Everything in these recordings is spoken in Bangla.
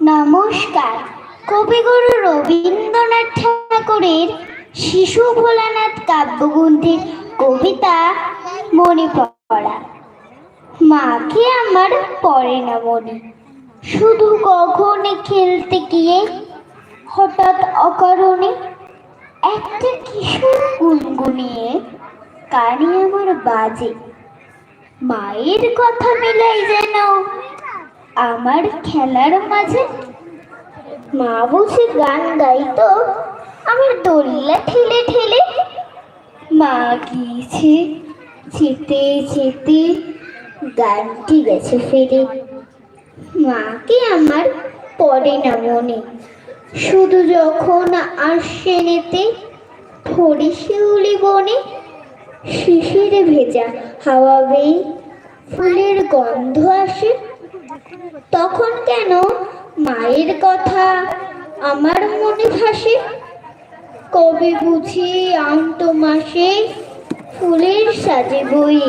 নমস্কার। কবিগুরু রবীন্দ্রনাথ ঠাকুরের শিশু ভোলানাথ কাব্যগ্রন্থের কবিতা মনে পড়া। মাকে আমার পড়ে না মনে শুধু কখনে খেলতে গিয়ে হঠাৎ অকারণে একটা কিশোর গুনগুনিয়ে কানে আমার বাজে। মায়ের কথা মিলাই যেন আমার খেলার মাঝে মা বসে গান গাইতো আমার দোল্লা ঠেলে ঠেলে মা গিয়েছে, যেতে যেতে গানটি গেছে ফেরে মাকে আমার পড়ে না মনে। শুধু যখন আসছে নেতে থরি শিউলি বনে। শিশিরে ভেজা হাওয়া বেয়ে ফুলের গন্ধ আসে। তখন কেন মায়ের কথা আমার মনে ভাসে? কবে বুঝি আন্ত মাসে ফুলের সাজে বই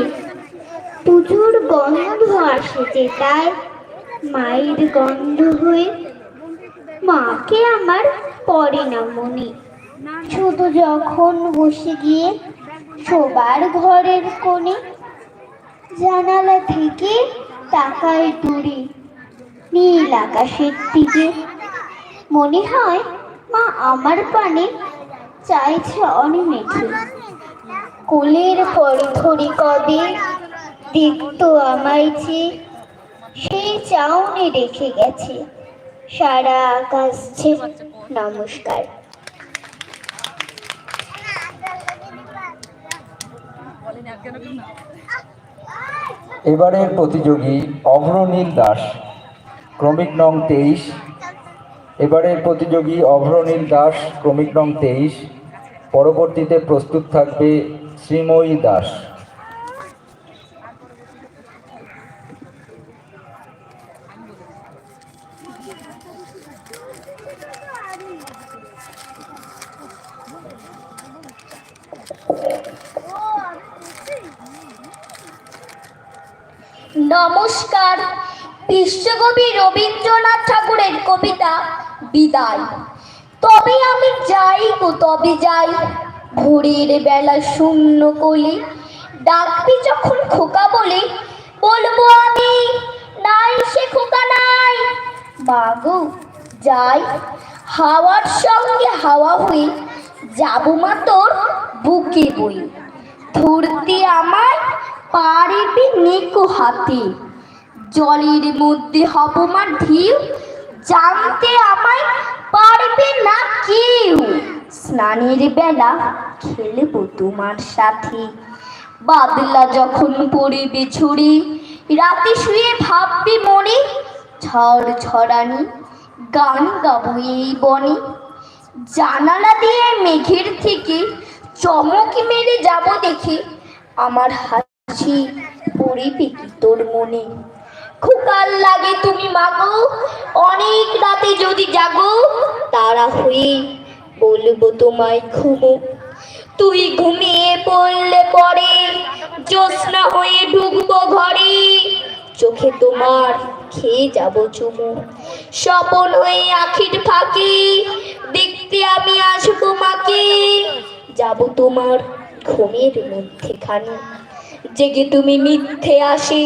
পুজোর গন্ধ আসে যে তাই মায়ের গন্ধ হয়ে মাকে আমার পড়ে না মনে। শুধু যখন বসে গিয়ে শোবার ঘরের কোণে জানালা থেকে তাকায় দূরে, নীল আকাশের দিকে। মনে হয় মা আমার পানে চাইছে অনিমেষে কোলের পর ধরে কবে দেখতো আমায় যে সেই চাউনি রেখে গেছে। সারা আকাশ যে নমস্কার। এবারের প্রতিযোগী অভ্রনীল দাস, ক্রমিক নং তেইশ। এবারের প্রতিযোগী অভ্রনীল দাস, ক্রমিক নং তেইশ। পরবর্তীতে প্রস্তুত থাকবে শ্রীময়ী দাস। নমস্কার। বিশ্বকবি রবীন্দ্রনাথ ঠাকুরের কবিতা বিদায়। তবে আমি যাই গো তবে যাই। ভোরের বেলা শূন্য কোলে, ডাকবি যখন খোকা বলে, বলব আমি বাগো যাই, হাওয়ার সঙ্গে হাওয়া হয়ে যাব মা তোর বুকে বই ধরতে আমায় পারিবি নেকো হাতে। জলের মধ্যে হব মা ঢিউ জানতে আমায় পারবে না কেউ। স্নানের বেলা খেলব তোমার সাথে। বাদলা যখন পড়িবে ছুরি, রাতে শুয়ে ভাববি মনে ঝড় ঝরানি গান গাবো এই বনে। জানালা দিয়ে মেঘের থেকে চমক মেরে যাব দেখে আমার হাসি পড়িবে কি তোর মনে। খুকাল লাগে তুমি মাগো, অনেক রাতে যদি জাগো, তারা হয়ে বলব তোমায় ঘুমো। তুই ঘুমিয়ে পড়লে পরে জ্যোৎস্না হয়ে ঢুকবো ঘরে, চোখে তোমার খেয়ে যাব চুমু। স্বপন হয়ে আখির ফাঁকি, দেখতে আমি আসব মাকে। যাব তোমার ঘুমের মধ্যে মধ্যেখানে। জেগে তুমি মিথ্যে আসে,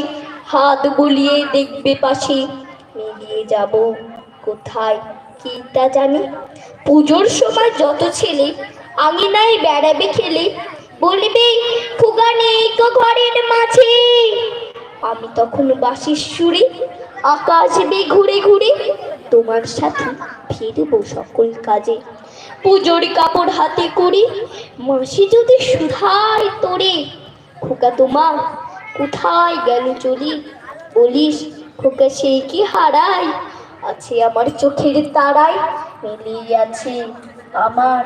হাত বুলিয়ে দেখবে পাশে। মিলিয়ে যাব কোথায়, কি তা জানি। পুজোর সময় যত ছেলে আঙিনায় বেড়াবে খেলে, বলবে গো ঘরের মাঝে। আমি তখন বাসির সুরে আকাশ বে ঘুরে ঘুরে তোমার সাথে ফিরবো সকল কাজে। পুজোর কাপড় হাতে করে মাসি যদি সুধাই তোরে, খোকা তোমার কোথায় গেল চলি? বলিস, খোকা সেই কি হারাই আছে আমার চোখের তারাই মিলিয়ে আছে আমার